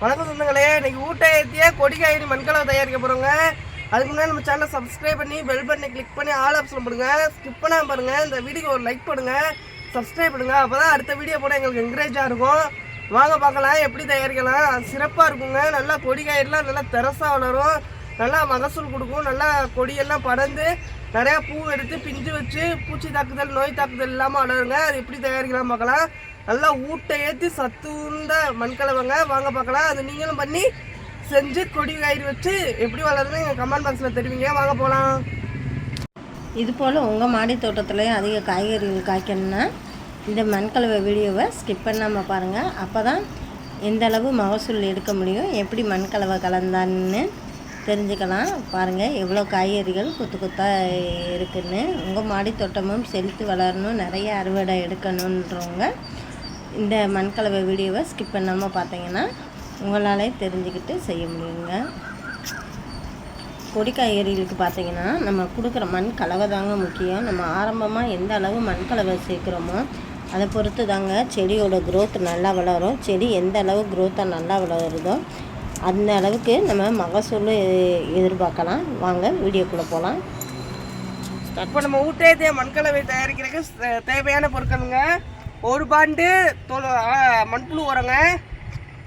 வணக்கம் சொந்தங்களே இன்னைக்கு ஊட்ட ஏற்றிய கொடிக்காயிரி மண்கலவை தயாரிக்க போகிறோங்க அதுக்கு முன்னாடி நம்ம சேனலை சப்ஸ்கிரைப் பண்ணி பெல் பட்டனை கிளிக் பண்ணி ஆல் ஆப்ஷன் பண்ணுங்க ஸ்கிப் பண்ணாமல் பாருங்க இந்த வீடியோக்கு ஒரு லைக் பண்ணுங்க சப்ஸ்கிரைப் பண்ணுங்க. அப்பதான் அடுத்த வீடியோ போட எங்களுக்கு என்கரேஜாக இருக்கும். வாங்க பார்க்கலாம். எப்படி தயாரிக்கலாம்? சிறப்பாக இருக்குங்க. நல்லா கொடிக்காயிரெலாம் நல்லா தெரசாக வளரும். நல்லா மகசூல் கொடுக்கும். நல்லா கொடியெல்லாம் படர்ந்து நிறையா பூ எடுத்து பிஞ்சு வச்சு பூச்சி தாக்குதல் நோய் தாக்குதல் இல்லாமல் வளருங்க. அது எப்படி தயாரிக்கலாம் பார்க்கலாம். நல்லா ஊட்டை ஏற்றி சத்துண்ட மண்கலவைங்க. வாங்க பார்க்கலாம். அது நீங்களும் பண்ணி செஞ்சு கொடி காயிறு வச்சு எப்படி வளருதுன்னு எங்கள் கமெண்ட் பாக்ஸில் தெரிவிங்க. வாங்க போகலாம் இது போல் உங்கள் மாடி தோட்டத்துலேயும் அதிக காய்கறிகள் காய்க்கணும்னா இந்த மண்கலவை வீடியோவை ஸ்கிப் பண்ணாமல் பாருங்கள் அப்போ தான் எந்தளவு மகசூல் எடுக்க முடியும் எப்படி மண்கலவை கலந்தான்னு தெரிஞ்சுக்கலாம். பாருங்கள் எவ்வளோ காய்கறிகள் கொத்து கொத்தாக இருக்குதுன்னு உங்கள் மாடி தோட்டமும் செழித்து வளரணும் நிறைய அறுவடை எடுக்கணுன்றவங்க இந்த மண்கலவை வீடியோவை ஸ்கிப் பண்ணாமல் பார்த்தீங்கன்னா உங்களாலே தெரிஞ்சுக்கிட்டு செய்ய முடியுங்க. கொடி காய்கறிகளுக்கு பார்த்தீங்கன்னா நம்ம கொடுக்குற மண் கலவை தாங்க முக்கியம். நம்ம ஆரம்பமாக எந்த அளவு மண் கலவை சேர்க்குறோமோ அதை பொறுத்து தாங்க செடியோட க்ரோத் நல்லா வளரும். செடி எந்த அளவு க்ரோத்தாக நல்லா வளருதோ அந்த அளவுக்கு நம்ம மகசூல் எ- எதிர்பார்க்கலாம். வாங்க வீடியோக்குள்ளே போகலாம் இப்போ நம்ம வீட்டே மண்கலவை தயாரிக்கிறதுக்கு தேவையான பொருட்களுங்க. ஒரு பாண்டு தொழு மண்புழு உரங்க.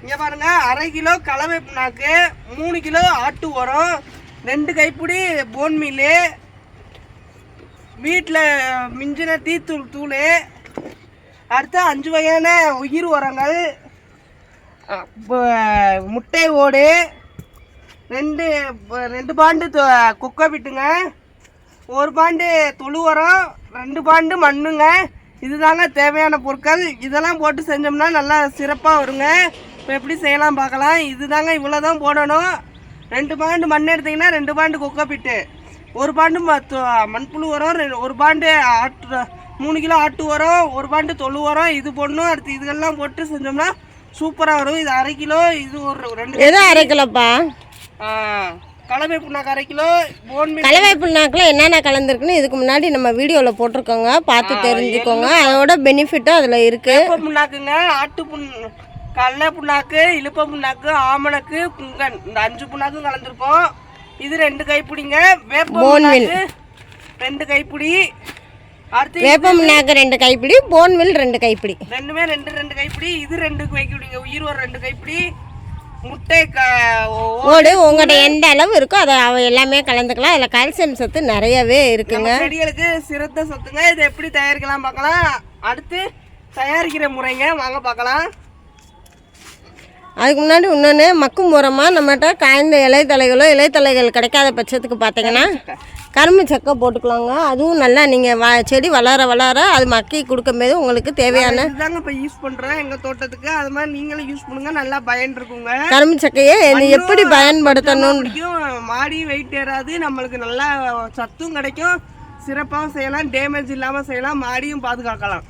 இங்கே பாருங்க அரை கிலோ கலவை புண்ணாக்கு மூணு கிலோ ஆட்டு உரம் ரெண்டு கைப்பிடி போன் மீல் வீட்டில் மிஞ்சின டீத்தூள் தூள் அடுத்து அஞ்சு வகையான உயிர் உரங்கள் முட்டை ஓடு ரெண்டு ரெண்டு பாண்டு தொ- குக்கை விட்டுங்க ஒரு பாண்டு தொழு உரம் ரெண்டு பாண்டு மண்ணுங்க இதுதாங்க தேவையான பொருட்கள். இதெல்லாம் போட்டு செஞ்சோம்னா நல்லா சிறப்பாக வருங்க. இப்போ எப்படி செய்யலாம் பார்க்கலாம். இதுதாங்க இவ்வளோ தான் போடணும். ரெண்டு பாண்டு மண் எடுத்தீங்கன்னா ரெண்டு பாண்டு கொக்கப்பிட்டு ஒரு பாண்டு மண்புழு உரம் ஒரு பாண்டு ஆட்டு மூணு கிலோ ஆட்டு உரம் ஒரு பாண்டு தொழு உரம் இது போடணும். அடுத்து இதெல்லாம் போட்டு செஞ்சோம்னா சூப்பராக வரும். இது அரை கிலோ இது ஒரு ரெண்டு எதோ அரைக்கலப்பா ஆ, கலவை புண்ணாக்கு அரை கிலோ போன் கலவை புண்ணாக்கில் என்னென்ன கலந்துருக்குன்னு இதுக்கு முன்னாடி நம்ம வீடியோவில் போட்டிருக்கோங்க பார்த்து தெரிஞ்சுக்கோங்க. அதோட பெனிஃபிட்டும் அதில் இருக்குது புண்ணாக்குங்க ஆட்டு புண் கடலை புண்ணாக்கு இழுப்ப புண்ணாக்கு ஆமணக்கு புங்கன் இந்த அஞ்சு புண்ணாக்கும் கலந்துருக்கோம். இது ரெண்டு கைப்பிடிங்க. வேப்ப புண்ணாக்கு ரெண்டு கைப்பிடி. அடுத்து வேப்ப புண்ணாக்கு ரெண்டு கைப்பிடி போன்மில் ரெண்டு கைப்பிடி. ரெண்டுமே ரெண்டு ரெண்டு கைப்பிடி. இது ரெண்டு கைப்பிடிங்க. உயிர் ஒரு ரெண்டு கைப்பிடி. முட்டை ஓடு உங்கள்கிட்ட எந்த அளவு இருக்கோ அதை அவ எல்லாமே கலந்துக்கலாம். அதில் கால்சியம் சத்து நிறையவே இருக்குங்க. செடிகளுக்கு சிறந்த சொத்துங்க. இதை எப்படி தயாரிக்கலாம் பார்க்கலாம். அடுத்து தயாரிக்கிற முறைங்க. வாங்க பார்க்கலாம். அதுக்கு முன்னாடி இன்னொன்று மக்கும் உரமாக நம்மகிட்ட காய்ந்த இலைத்தலைகளோ இலைத்தலைகள் கிடைக்காத பட்சத்துக்கு பார்த்தீங்கன்னா கரும்பு சக்கை போட்டுக்கலாங்க. அதுவும் நல்லா நீங்கள் வ செடி வளர வளர அது மக்கி கொடுக்கும்போது உங்களுக்கு தேவையான இதுதாங்க இப்போ யூஸ் பண்ணுறேன் எங்கள் தோட்டத்துக்கு அது மாதிரி நீங்களும் யூஸ் பண்ணுங்க. நல்லா பயன் இருக்குங்க கரும்பு சக்கையை என்ன- எப்படி பயன்படுத்தணும்? பிடிக்கும் மாடி வெயிட் ஏறாது. நம்மளுக்கு நல்லா சத்தும் கிடைக்கும். சிறப்பாகவும் செய்யலாம். டேமேஜ் இல்லாமல் செய்யலாம். மாடியும் பாதுகாக்கலாம்.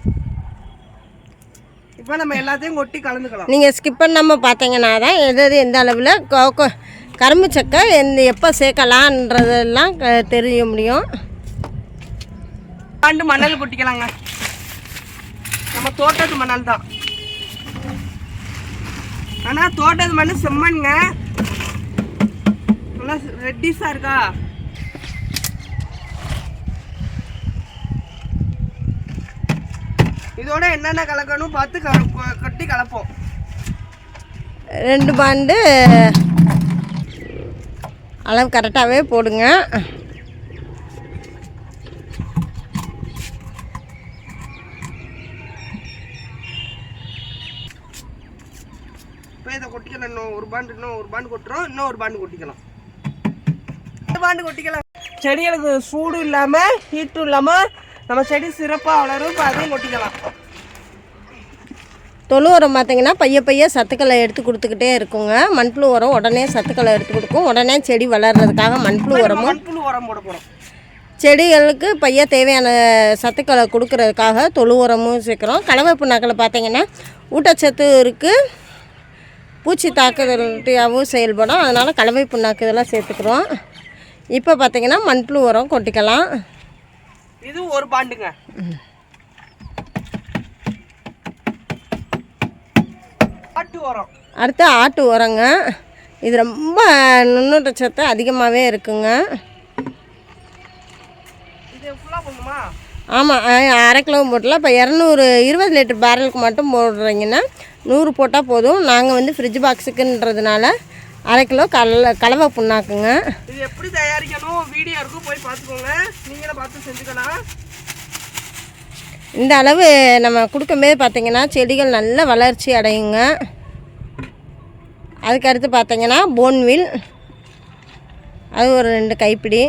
இப்போ நம்ம எல்லாத்தையும் கொட்டி கலந்துக்கலாம். நீங்கள் ஸ்கிப் பண்ணாமல் பார்த்தீங்கன்னா தான் எது எது எந்த அளவில் கொ- கரும்பு சக்கை எந்த எப்போ சேர்க்கலான்றதெல்லாம் தெரிய முடியும். ஆண்டு மணல் கொட்டிக்கலாங்க. நம்ம தோட்டத்து மணல் தான். ஆனால் தோட்டத்து மண் செம்மண்ங்க நல்லா ரெட்டிஸாக இருக்கா? இதோட என்னென்ன கலக்கணும் பார்த்து கொட்டி கலப்போம். ரெண்டு பாண்டு அளவு கரெக்டாகவே போடுங்க. இப்போ இதை கொட்டிக்கலாம். இன்னும் ஒரு பாண்டு இன்னும் ஒரு பாண்டு கொட்டுறோம். இன்னும் ஒரு பாண்டு கொட்டிக்கலாம். பாண்டு கொட்டிக்கலாம். செடிகளுக்கு சூடு இல்லாமல் ஹீட்டும் இல்லாமல் நம்ம செடி சிறப்பாக வளரும். இப்போ அதையும் கொட்டிக்கலாம். தொழு உரம் பார்த்தீங்கன்னா பைய பைய சத்துக்களை எடுத்து கொடுத்துக்கிட்டே இருக்குங்க. மண்புழு உரம் உடனே சத்துக்களை எடுத்து கொடுக்கும். உடனே செடி வளர்றதுக்காக மண்புழு உரமும் மண்புழு உரம் போட போகிறோம் செடிகளுக்கு பைய தேவையான சத்துக்களை கொடுக்கறதுக்காக தொழு உரமும் சேர்க்குறோம். கலவை புண்ணாக்கில் பார்த்தீங்கன்னா ஊட்டச்சத்து இருக்குது பூச்சி தாக்குதல்ட்டியாகவும் செயல்படும். அதனால் கலவை புண்ணாக்கு இதெல்லாம் சேர்த்துக்கிறோம். இப்போ பார்த்தீங்கன்னா மண்புழு உரம் கொட்டிக்கலாம். இது ஒரு பாண்டுங்க ஆட்டு உரம் அடுத்து ஆட்டு உரங்க. இது ரொம்ப நுண்ணூட்ட சத்து அதிகமாகவே இருக்குங்க ஆமாம் அரை கிலோ போட்டலாம் இப்போ இரநூறு இருபது லிட்டர் பேரலுக்கு மட்டும் போடுறீங்கன்னா நூறு போட்டால் போதும். நாங்கள் வந்து ஃப்ரிட்ஜ் பாக்ஸுக்குன்றதுனால அரை கிலோ கல கலவை புண்ணாக்குங்க. இது எப்படி தயாரிக்கணும்? வீடியோ இருக்கும் போய் பார்த்துக்கோங்க. நீங்களும் பார்த்து செஞ்சுக்கலாம். இந்த அளவு நம்ம கொடுக்கும்போது பார்த்திங்கன்னா செடிகள் நல்ல வளர்ச்சி அடையுங்க. அதுக்கடுத்து பார்த்திங்கன்னா போன்வில். அது ஒரு ரெண்டு கைப்பிடி.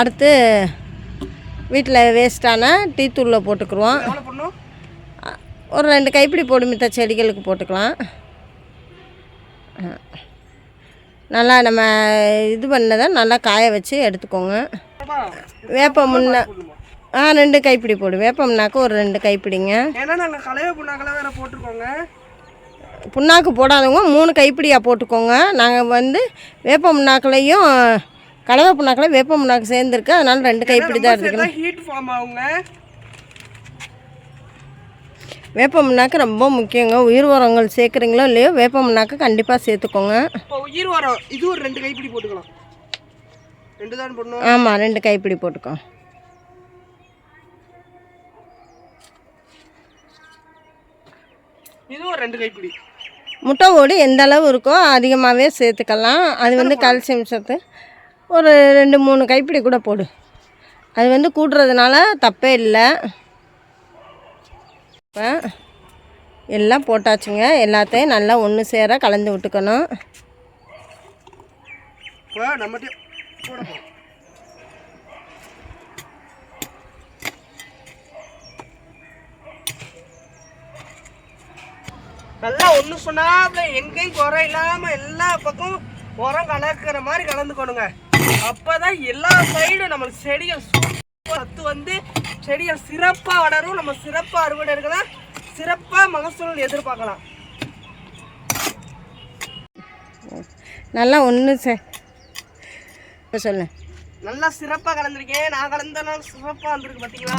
அடுத்து வீட்டில் வேஸ்ட்டான டீ தூளில் போட்டுக்குருவோம். ஒரு ரெண்டு கைப்பிடி போடும் மித்த செடிகளுக்கு போட்டுக்கலாம். நல்லா நம்ம இது பண்ணதை நல்லா காய வச்சு எடுத்துக்கோங்க. வேப்ப முன்ன ஆ ரெண்டு கைப்பிடி போடு. வேப்பம்னாக்க ஒரு ரெண்டு கைப்பிடிங்க. ஏன்னா நாங்கள் கலவை புண்ணாக்கெல்லாம் வேற போட்டிருக்கோங்க? புண்ணாக்கு போடாதவங்க மூணு கைப்பிடியாக போட்டுக்கோங்க. நாங்கள் வந்து வேப்ப புண்ணாக்குலையும் கலவை புண்ணாக்கில் வேப்ப புண்ணாக்கு சேர்ந்துருக்கு. அதனால ரெண்டு கைப்பிடி தான் எடுத்துக்கணும். ஹீட் ஃபார்ம் ஆகுங்க? வேப்ப புண்ணாக்கு ரொம்ப முக்கியங்க. உயிர் உரங்கள் சேர்க்குறீங்களோ இல்லையோ வேப்ப புண்ணாக்கு கண்டிப்பாக சேர்த்துக்கோங்க. இப்போ உயிர் வரும் இது ஒரு ரெண்டு கைப்பிடி போட்டுக்கலாம். ரெண்டு தான் போடணும். ஆமாம் ரெண்டு கைப்பிடி போட்டுக்கோ. இது ஒரு ரெண்டு கைப்பிடி. முட்டை ஓடு எந்த அளவு இருக்கோ அதிகமாகவே சேர்த்துக்கலாம். அது வந்து கால்சியம் சத்து ஒரு ரெண்டு மூணு கைப்பிடி கூட போடு. அது வந்து கூட்டுறதுனால தப்பே இல்லை. இப்போ எல்லாம் போட்டாச்சுங்க. எல்லாத்தையும் நல்லா ஒன்று சேர கலந்து விட்டுக்கணும். நல்லா ஒன்று சொன்னாப்புல எங்கேயும் குறை இல்லாமல் எல்லா பக்கமும் உரம் கலக்கிற மாதிரி கலந்துக்கணுங்க. அப்பதான் எல்லா சைடும் நம்மளுக்கு செடிகள் சூப்பரா சத்து வந்து செடிகள் சிறப்பாக வளரும். நம்ம சிறப்பாக அறுவடை எடுக்கலாம் சிறப்பாக மகசூல் எதிர்பார்க்கலாம். நல்லா ஒன்று சே இப்போ சொல்லு. நல்லா சிறப்பாக கலந்துருக்கேன். நான் கலந்தனால சிறப்பாக வந்திருக்கு பார்த்தீங்களா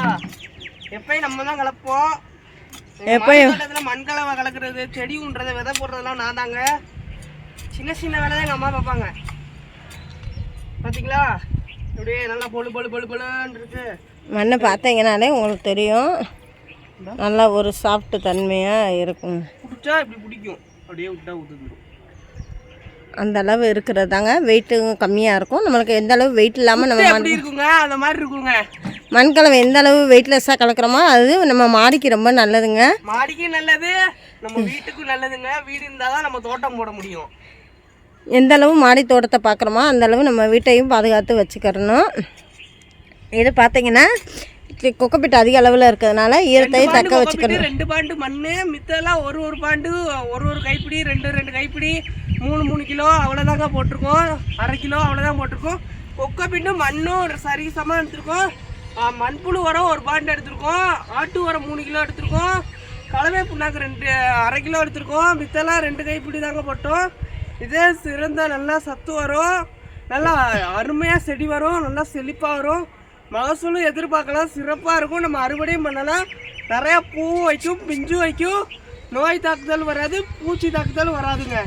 எப்பயும் நம்ம தான் கலப்போம். எப்பயும். எப்பயும் மண் கலவை கலக்கிறது செடி ஊன்றது விதை போடுறதெல்லாம் நான் தாங்க. சின்ன சின்ன வேலை தான் எங்கள் அம்மா பார்ப்பாங்க. பார்த்தீங்களா அப்படியே நல்லா பொழு பொழு பொழு பொழுன்னு இருக்கு. மண்ணை பார்த்தீங்கனாலே உங்களுக்கு தெரியும். நல்லா ஒரு சாஃப்ட் தன்மையாக இருக்கும். பிடிச்சா இப்படி பிடிக்கும். அப்படியே விட்டா விட்டுருந்துடும் அந்த அளவு இருக்கிறதாங்க வெயிட்டு கம்மியாக இருக்கும். நம்மளுக்கு எந்த அளவு வெயிட் இல்லாமல் நம்ம மண் இருக்குங்க? அந்த மாதிரி இருக்குங்க. மண்கலவை எந்த அளவு வெயிட்லெஸ்ஸாக கலக்கிறோமோ அது நம்ம மாடிக்கு ரொம்ப நல்லதுங்க. மாடிக்கு நல்லது நம்ம வீட்டுக்கும் நல்லதுங்க. வீடு இருந்தால் தான் நம்ம தோட்டம் போட முடியும். எந்த அளவு மாடி தோட்டத்தை பார்க்குறோமோ அந்த அளவு நம்ம வீட்டையும் பாதுகாத்து வச்சுக்கிறணும். இது பார்த்தீங்கன்னா குப்பைப்பிட்டு அதிக அளவில் இருக்கிறதுனால பாண்டு தக்க வச்சுக்கணும். ரெண்டு பாண்டு மண்ணு மித்தெல்லாம் ஒரு ஒரு பாண்டு ஒரு ஒரு கைப்பிடி ரெண்டு ரெண்டு கைப்பிடி மூணு மூணு கிலோ அவ்வளோதாங்க போட்டிருக்கோம். அரை கிலோ அவ்வளோதான் போட்டிருக்கோம். கொக்கோ பின்னு மண்ணும் சரி சமம் எடுத்திருக்கோம். மண்புழு உரம் ஒரு பாண்டு எடுத்திருக்கோம். ஆட்டு உரம் மூணு கிலோ எடுத்திருக்கோம். கலவை புண்ணாக்கு ரெண்டு அரை கிலோ எடுத்திருக்கோம். மித்தெல்லாம் ரெண்டு கைப்பிடி தாங்க போட்டோம். இதே சிறந்த நல்லா சத்து வரும். நல்லா அருமையாக செடி வரும். நல்லா செழிப்பாக வரும். மகசூலும் எதிர்பார்க்கலாம் சிறப்பாக இருக்கும். நம்ம அறுவடையும் பண்ணலாம். நிறையா பூ வைக்கும் பிஞ்சு வைக்கும். நோய் தாக்குதல் வராது பூச்சி தாக்குதல் வராதுங்க.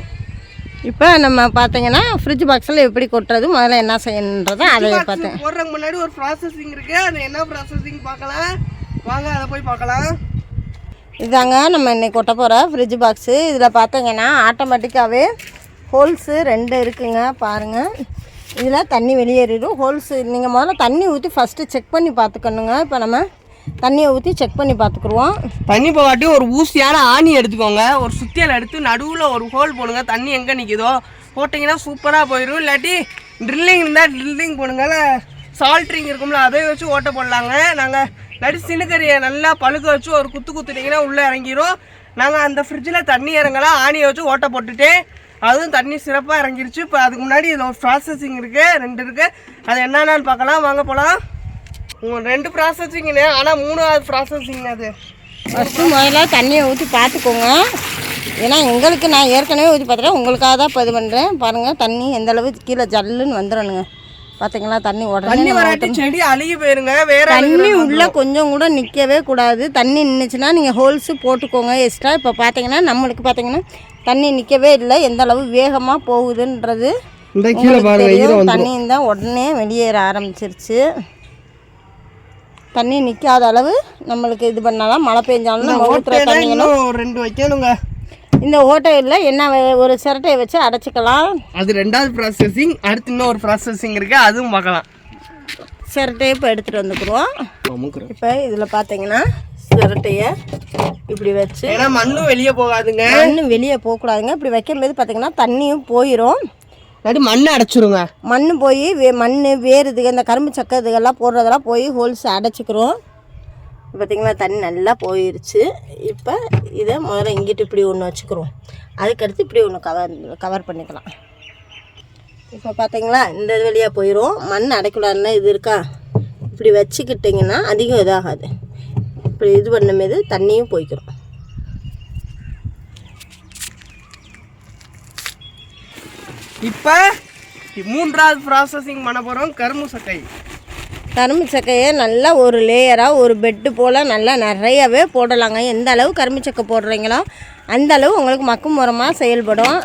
இப்போ நம்ம பார்த்தீங்கன்னா ஃப்ரிட்ஜ் பாக்ஸில் எப்படி கொட்டுறது முதல்ல என்ன செய்யணுன்றதை அதை பார்த்தேன் போடுறதுக்கு முன்னாடி ஒரு ப்ராசஸிங் இருக்கு. அது என்ன ப்ராசஸிங் பார்க்கலாம். வாங்க அதை போய் பார்க்கலாம். இதாங்க நம்ம இன்னைக்கு கொட்ட போகிற ஃப்ரிட்ஜ் பாக்ஸு இதில் பார்த்தீங்கன்னா ஆட்டோமேட்டிக்காகவே ஹோல்ஸு ரெண்டு இருக்குங்க. பாருங்கள் இதில் தண்ணி வெளியேறிடும். ஹோல்ஸு நீங்கள் முதல்ல தண்ணி ஊற்றி ஃபஸ்ட்டு செக் பண்ணி பார்த்துக்கணுங்க. இப்போ நம்ம தண்ணியை ஊற்றி செக் பண்ணி பார்த்துக்குருவோம். தண்ணி போகாட்டி ஒரு ஊசியான ஆணி எடுத்துக்கோங்க. ஒரு சுத்தியல் எடுத்து நடுவில் ஒரு ஹோல் போடுங்க. தண்ணி எங்கே நிற்குதோ போட்டிங்கன்னா சூப்பராக போயிடும். இல்லாட்டி ட்ரில்லிங் இருந்தால் ட்ரில்லிங் போடுங்க சால்ட்ரிங் இருக்கும்ல அதை வச்சு ஓட்ட போடலாங்க. நாங்கள் இல்லாட்டி சினுக்கறியை நல்லா பழுக்க வச்சு ஒரு குத்து குத்துட்டிங்கன்னா உள்ளே இறங்கிடும் நாங்கள் அந்த ஃப்ரிட்ஜில் தண்ணி இறங்கலாம் ஆணியை வச்சு ஓட்ட போட்டுட்டு அதுவும் தண்ணி சிறப்பாக இறங்கிருச்சு. இப்போ அதுக்கு முன்னாடி இதில் ஒரு ப்ராசஸிங் இருக்குது ரெண்டு இருக்குது அது என்னென்னு பார்க்கலாம். வாங்க போகலாம் உங்கள் ரெண்டு ப்ராசஸிங்னு ஆனால் மூணாவது ப்ராசஸிங் அது. ஃபஸ்ட்டு முதல்ல தண்ணியை ஊற்றி பார்த்துக்கோங்க. ஏன்னா எங்களுக்கு நான் ஏற்கனவே ஊற்றி பார்த்துட்டேன். உங்களுக்காக தான் இப்போ இது பண்ணுறேன் பாருங்கள் தண்ணி எந்தளவு கீழே ஜல்லுன்னு வந்துடணுங்க. பார்த்தீங்களா தண்ணி உடனே வராட்டி செடி அழுகி போயிருங்க வேற தண்ணி உள்ளே கொஞ்சம் கூட நிற்கவே கூடாது. தண்ணி நின்றுச்சுன்னா நீங்கள் ஹோல்ஸு போட்டுக்கோங்க எக்ஸ்ட்ரா இப்போ பார்த்தீங்கன்னா நம்மளுக்கு பார்த்தீங்கன்னா தண்ணி நிற்கவே இல்லை. எந்த அளவு வேகமாக போகுதுன்றது தண்ணி தான் உடனே வெளியேற ஆரம்பிச்சிருச்சு. தண்ணி நிற்காத அளவு நம்மளுக்கு இது பண்ணாதான் மழை பெஞ்சாலும் நம்ம ஊற்றுற ஒரு ரெண்டு வைக்கணுங்க. இந்த ஓட்டையில் என்ன ஒரு சிரட்டையை வச்சு அடைச்சிக்கலாம். அது ரெண்டாவது ப்ராசஸிங் அடுத்து இன்னும் ஒரு ப்ராசஸிங் இருக்கு அதுவும் பார்க்கலாம். சிரட்டையை இப்போ எடுத்துகிட்டு வந்துக்குருவோம். இப்போ இதில் பார்த்தீங்கன்னா சிரட்டையை இப்படி வச்சு ஏன்னா மண்ணும் வெளியே போகாதுங்க. மண் வெளியே போகக்கூடாதுங்க. இப்படி வைக்கும்போது பார்த்தீங்கன்னா தண்ணியும் போயிடும் இல்லாட்டி மண்ணை அடைச்சிருங்க. மண் போய் வே மண் வேறு இதுக இந்த கரும்பு சக்கை இதுகெல்லாம் போடுறதெல்லாம் போய் ஹோல்ஸ் அடைச்சிக்கிறோம் பார்த்தீங்களா தண்ணி நல்லா போயிடுச்சு இப்போ இதை முதல்ல இங்கிட்டு இப்படி ஒன்று வச்சுக்கிறோம். அதுக்கடுத்து இப்படி ஒன்று கவர் கவர் பண்ணிக்கலாம். இப்போ பார்த்தீங்களா இந்த இது வழியாக போயிடும் மண் அடைக்கூடாதுன்னா இது இருக்கா? இப்படி வச்சுக்கிட்டிங்கன்னா அதிகம் இதாகாது. இப்படி இது பண்ணும்போது தண்ணியும் போய்க்கிறோம் இப்போ மூன்றாவது ப்ராசஸிங் பண்ண போகிறோம் கரும்பு சக்கை. கரும்பு சக்கையை நல்லா ஒரு லேயராக ஒரு பெட்டு போல் நல்லா நிறையவே போடலாங்க. எந்த அளவு கரும்பு சக்கை போடுறீங்களோ அந்த அளவு உங்களுக்கு மக்கும் உரமாக செயல்படும்.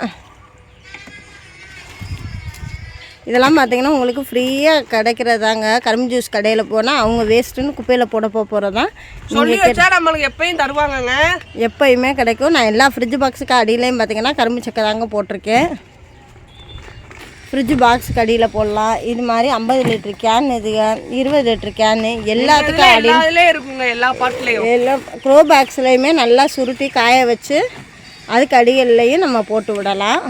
இதெல்லாம் பார்த்தீங்கன்னா உங்களுக்கு ஃப்ரீயாக கிடைக்கிறதாங்க. கரும்பு ஜூஸ் கடையில் போனால் அவங்க வேஸ்ட்டுன்னு குப்பையில் போட போகிறதான் சொல்லி வச்சா நம்மளுக்கு எப்பயும் தருவாங்கங்க. எப்பயுமே கிடைக்கும். நான் எல்லா ஃப்ரிட்ஜ் பாக்ஸுக்கு அடியிலையும் பார்த்தீங்கன்னா கரும்பு சக்கை தாங்க போட்டிருக்கேன். ஃப்ரிட்ஜ் பாக்ஸுக்கு அடியில் போடலாம். இது மாதிரி ஐம்பது லிட்டர் கேன் இதுங்க இருபது லிட்டர் கேனு எல்லாத்துக்கும் அடி எல்லா இருக்குங்க எல்லா பாட்டுலயும். எல்லாம் க்ரோ பாக்ஸ்லையுமே நல்லா சுருட்டி காய வச்சு அதுக்கு அடிகள்லையும் நம்ம போட்டு விடலாம்.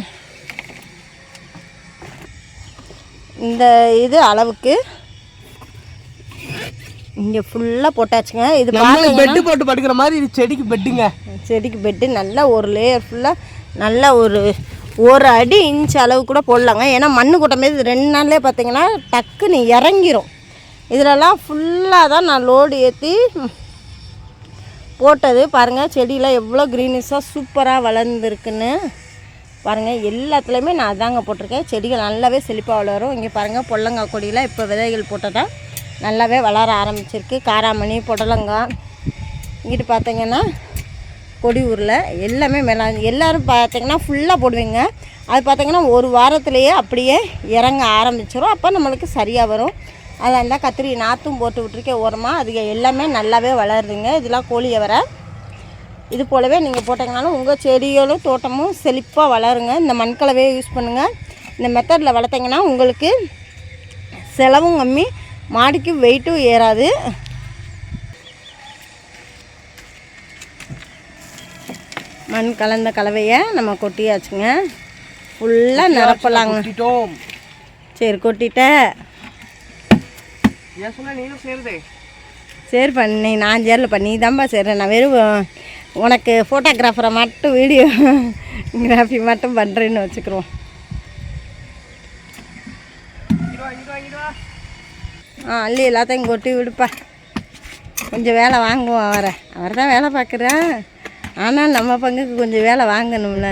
இந்த இது அளவுக்கு இங்கே ஃபுல்லாக போட்டாச்சுங்க. இது பெட்டு போட்டு படுக்கிற மாதிரி இது செடிக்கு பெட்டுங்க செடிக்கு பெட்டு நல்லா ஒரு லேயர் ஃபுல்லாக நல்லா ஒரு ஒரு அடி இன்ச் அளவு கூட போடலாங்க. ஏன்னா மண்ணு இது ரெண்டு நாள்லேயே பார்த்தீங்கன்னா டக்குன்னு இறங்கிரும். இதிலலாம் ஃபுல்லாக தான் நான் லோடு ஏற்றி போட்டது. பாருங்கள் செடியெலாம் எவ்வளோ க்ரீனிஷாக சூப்பராக வளர்ந்துருக்குன்னு. பாருங்கள் எல்லாத்துலேயுமே நான் அதாங்க போட்டிருக்கேன். செடிகள் நல்லாவே செழிப்பாக வளரும். இங்கே பாருங்கள் பொல்லங்காய் கொடியில் இப்போ விதைகள் போட்டதா நல்லாவே வளர ஆரம்பிச்சிருக்கு. காராமணி புடலங்காய் இங்கிட்டு பார்த்தீங்கன்னா கொடி உருளை எல்லாமே மிளகா எல்லோரும் பார்த்தீங்கன்னா ஃபுல்லாக போடுவீங்க. அது பார்த்தீங்கன்னா ஒரு வாரத்துலேயே அப்படியே இறங்க ஆரம்பிச்சிடும் அப்போ நம்மளுக்கு சரியாக வரும். அதில் இருந்தால் கத்திரி நாற்றும் போட்டு விட்ருக்கேன் ஓரமாக அது எல்லாமே நல்லாவே வளருதுங்க. இதெல்லாம் கோழியை வர. இது போலவே நீங்கள் போட்டிங்கனாலும் உங்கள் செடிகளும் தோட்டமும் செழிப்பாக வளருங்க. இந்த மண்கலவையை யூஸ் பண்ணுங்கள் இந்த மெத்தடில் வளர்த்திங்கன்னா உங்களுக்கு செலவும் கம்மி மாடிக்கு வெயிட்டும் ஏறாது. மண் கலந்த கலவையை நம்ம கொட்டியாச்சுங்க. ஃபுல்லாக நிரப்பலாங்க. சரி கொட்டிட்ட. சரி பண்ணி நான் சேரில் பண்ணி தான்ப்பா சரி நான் வெறும் உனக்கு ஃபோட்டோகிராஃபரை மட்டும் வீடியோ கிராஃபி மட்டும் பண்ணுறேன்னு வச்சுக்கிறோம். ஆ அள்ளி எல்லாத்தையும் கொட்டி விடுப்பா. கொஞ்சம் வேலை வாங்குவோம் அவரை. அவர் தான் வேலை பார்க்குறேன் ஆனால் நம்ம பங்குக்கு கொஞ்சம் வேலை வாங்கணும்ல.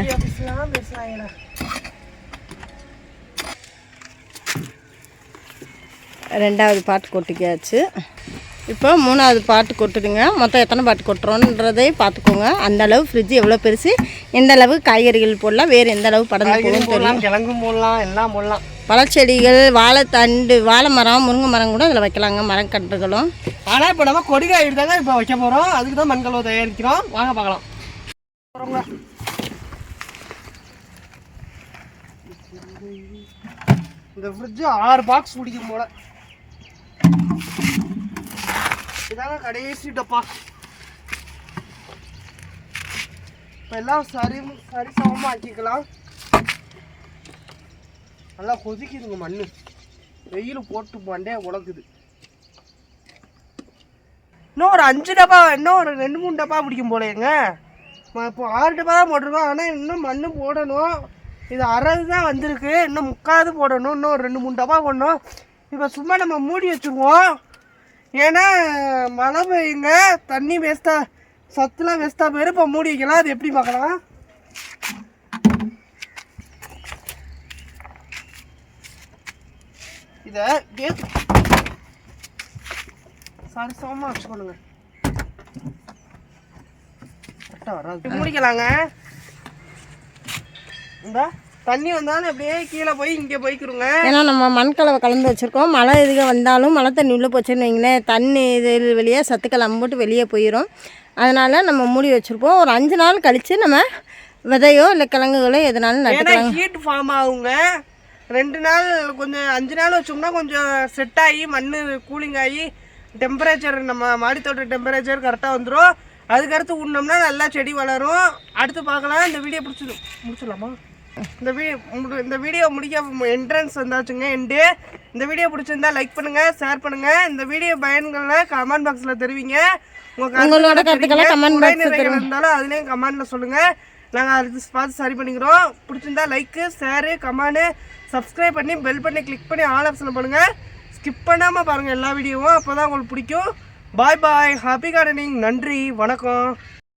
ரெண்டாவது பாட்டு கொட்டிக்காச்சு இப்போ மூணாவது பாட்டு கொட்டுதுங்க. மொத்தம் எத்தனை பாட்டு கொட்டுறோன்றதை பார்த்துக்கோங்க. அந்த அளவு ஃப்ரிட்ஜ் எவ்வளோ பெருசு? எந்த அளவு காய்கறிகள் போடலாம்? வேறு எந்த அளவு தெரியும். போடலாம் கிழங்கும் போடலாம் எல்லாம் போடலாம். பழச்செடிகள் வாழைத்தண்டு வாழை மரம் முருங்கை மரம் கூட அதில் வைக்கலாங்க மரக்கன்றுகளும் ஆனால் இப்போ நம்ம கொடிகாய் தாங்க இப்போ வைக்க போகிறோம் அதுக்கு தான் மண்கலவை தயாரிக்கிறோம். வாங்க பார்க்கலாம். இந்த ஃப்ரிட்ஜு ஆறு பாக்ஸ் பிடிக்கும் போல. இதாங்க கடைசி டப்பா. இப்போ எல்லாம் சரி சரி சமமாக ஆக்கிக்கலாம். நல்லா கொதிக்குதுங்க மண் வெயில் போட்டு மண்டே உழக்குது இன்னும் ஒரு அஞ்சு டப்பா இன்னும் ஒரு ரெண்டு மூணு டப்பா பிடிக்கும் போலேங்க இப்போ ஆறு டப்பா தான் போட்டிருக்கோம். ஆனால் இன்னும் மண் போடணும். இது அறது தான் வந்திருக்கு. இன்னும் முக்காது போடணும். இன்னும் ஒரு ரெண்டு மூணு டப்பா போடணும். இப்போ சும்மா நம்ம மூடி வச்சுருவோம். ஏன்னா மழை பெய்யுங்க. தண்ணி வேஸ்ட்டாக சத்துலாம் வேஸ்ட்டாக போயிடும் இப்போ மூடி வைக்கலாம். அது எப்படி பார்க்கலாம்? இதை இப்படியே சரிசமமாக வச்சுக்கணுங்க. கரெக்டாக வராது. முடிக்கலாங்க. இந்த தண்ணி வந்தாலும் அப்படியே கீழே போய் இங்கே போய்க்கிறோங்க ஏன்னா நம்ம மண்கலவை கலந்து வச்சுருக்கோம். மழை இதுக வந்தாலும் மழை தண்ணி உள்ளே போச்சுன்னு வைங்களேன் தண்ணி இது வெளியே சத்துக்கள் அம்புட்டு வெளியே போயிடும் அதனால் நம்ம மூடி வச்சுருப்போம். ஒரு அஞ்சு நாள் கழித்து நம்ம விதையோ இல்லை கிழங்குகளோ எதுனாலும் நட்டுக்கலாம் ஹீட் ஃபார்ம் ஆகுங்க. ரெண்டு நாள் கொஞ்சம் அஞ்சு நாள் வச்சோம்னா கொஞ்சம் செட் ஆகி மண் கூலிங் ஆகி டெம்பரேச்சர் நம்ம மாடித்தோட்ட டெம்பரேச்சர் கரெக்டாக வந்துடும் அதுக்கடுத்து உண்ணோம்னா நல்லா செடி வளரும். அடுத்து பார்க்கலாம். இந்த வீடியோ பிடிச்சிடும் முடிச்சிடலாமா? இந்த வீடியோ இந்த வீடியோ முடிக்க என்ட்ரன்ஸ் வந்தாச்சுங்க எண்டு இந்த வீடியோ பிடிச்சிருந்தா லைக் பண்ணுங்க ஷேர் பண்ணுங்க. இந்த வீடியோ பயன்களை கமெண்ட் பாக்ஸில் தெரிவிங்க. உங்க உங்களோட கருத்துக்களை இருந்தாலும் அதுலேயும் கமெண்ட்ல சொல்லுங்க. நாங்கள் அது பார்த்து சரி பண்ணிக்கிறோம். பிடிச்சிருந்தா லைக்கு ஷேரு கமெண்டு சப்ஸ்கிரைப் பண்ணி பெல் பண்ணி கிளிக் பண்ணி ஆல் ஆப்ஷனில் பண்ணுங்கள் ஸ்கிப் பண்ணாமல் பாருங்கள் எல்லா வீடியோவும் அப்போ தான் உங்களுக்கு பிடிக்கும். பாய் பாய் ஹாப்பி கார்டனிங் நன்றி. வணக்கம்.